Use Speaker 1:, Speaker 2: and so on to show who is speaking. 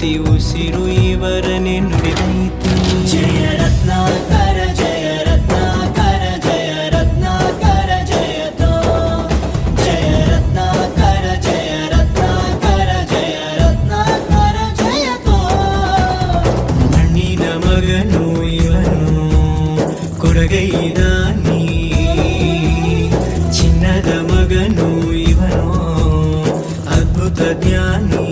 Speaker 1: ప్రతి ఉసిరు ఇవరనే నుడివైతే జయ రత్నాకర జయ రత్నాకర జయ రత్నాకర జయతో. జయ రత్నాకర జయ రత్నాకర జయ రత్నాకర జయతో ಮಣ್ಣಿನ ಮಗನು ಇವನು ಕೊಡಗೈದಾನಿ ಚಿನ್ನದ ಮಗನು ಇವನು ಅದ್ಭುತ ಜ್ಞಾನಿ